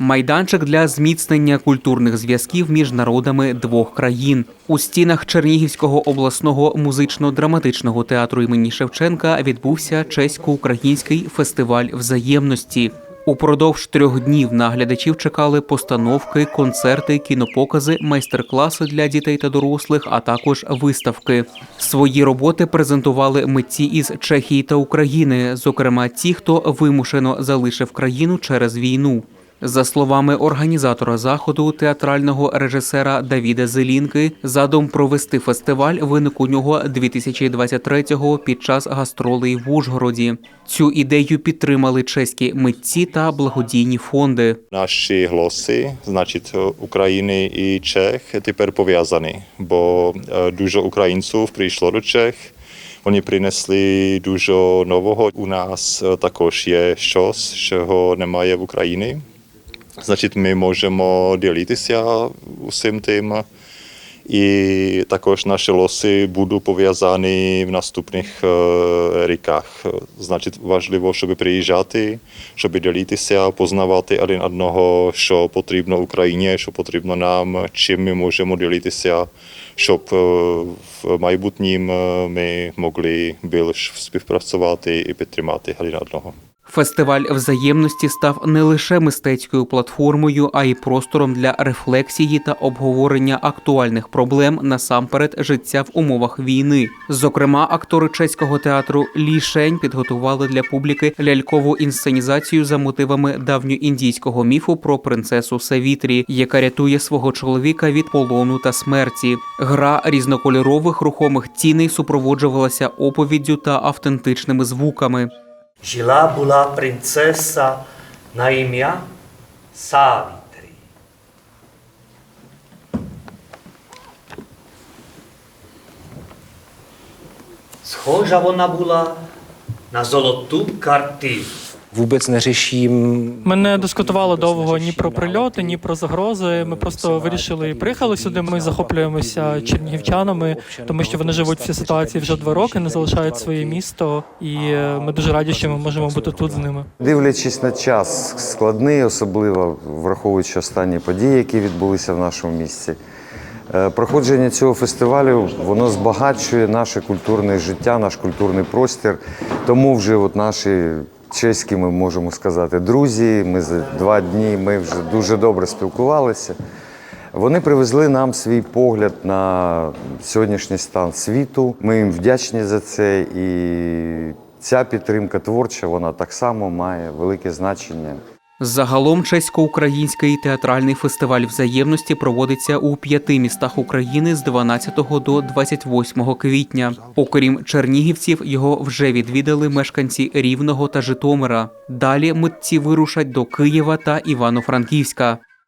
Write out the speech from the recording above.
Майданчик для зміцнення культурних зв'язків між народами двох країн. У стінах Чернігівського обласного музично-драматичного театру імені Шевченка відбувся чесько-український фестиваль взаємності. Упродовж трьох днів на глядачів чекали постановки, концерти, кінопокази, майстер-класи для дітей та дорослих, а також виставки. Свої роботи презентували митці із Чехії та України, зокрема ті, хто вимушено залишив країну через війну. За словами організатора заходу, театрального режисера Давіда Зелінки, задум провести фестиваль виник у нього 2023-го під час гастролей в Ужгороді. Цю ідею підтримали чеські митці та благодійні фонди. Наші голоси, значить України і Чех, тепер пов'язані, бо е, дуже українців прийшло до Чех. Вони принесли дуже нового. У нас е, також є щось, чого немає в Україні. Значить, ми можемо ділитися усім тим. І також наші лоси будуть пов'язані в наступних е, ріках. Значить, важливо, щоб приїжджати, щоб ділитися, познавати один одного, що потрібно Україні, що потрібно нам, чим ми можемо ділитися, щоб е, в майбутнім е, ми могли більш співпрацювати і підтримати один одного. Фестиваль взаємності став не лише мистецькою платформою, а й простором для рефлексії та обговорення актуальних проблем насамперед життя в умовах війни. Зокрема, актори чеського театру Лішень підготували для публіки лялькову інсценізацію за мотивами давньоіндійського міфу про принцесу Савітрі, яка рятує свого чоловіка від полону та смерті. Гра різнокольорових рухомих тіней супроводжувалася оповіддю та автентичними звуками. Жила була принцеса на ім'я Савітрі. Схожа вона була на золоту картину. Vůbec neřeším Ми не дискутували довго ні про прильоти, ні про загрози. Ми просто вирішили і приїхали сюди. Ми захоплюємося чернігівчанами, тому що вони живуть в цій ситуації вже два роки, не залишають своє місто, і е, ми дуже раді, що ми можемо бути тут з ними. Дивлячись на час складний, особливо враховуючи останні події, які відбулися в нашому місті. е, Проходження цього фестивалю воно збагачує наше культурне життя, наш культурний простір. Тому вже от наші чеські, ми можемо сказати, друзі. Ми за два дні ми вже дуже добре спілкувалися. Вони привезли нам свій погляд на сьогоднішній стан світу. Ми їм вдячні за це. І ця підтримка творча, вона так само має велике значення. Загалом чесько-український театральний фестиваль взаємності проводиться у п'яти містах України з 12 до 28 квітня. Окрім чернігівців, його вже відвідали мешканці Рівного та Житомира. Далі митці вирушать до Києва та Івано-Франківська.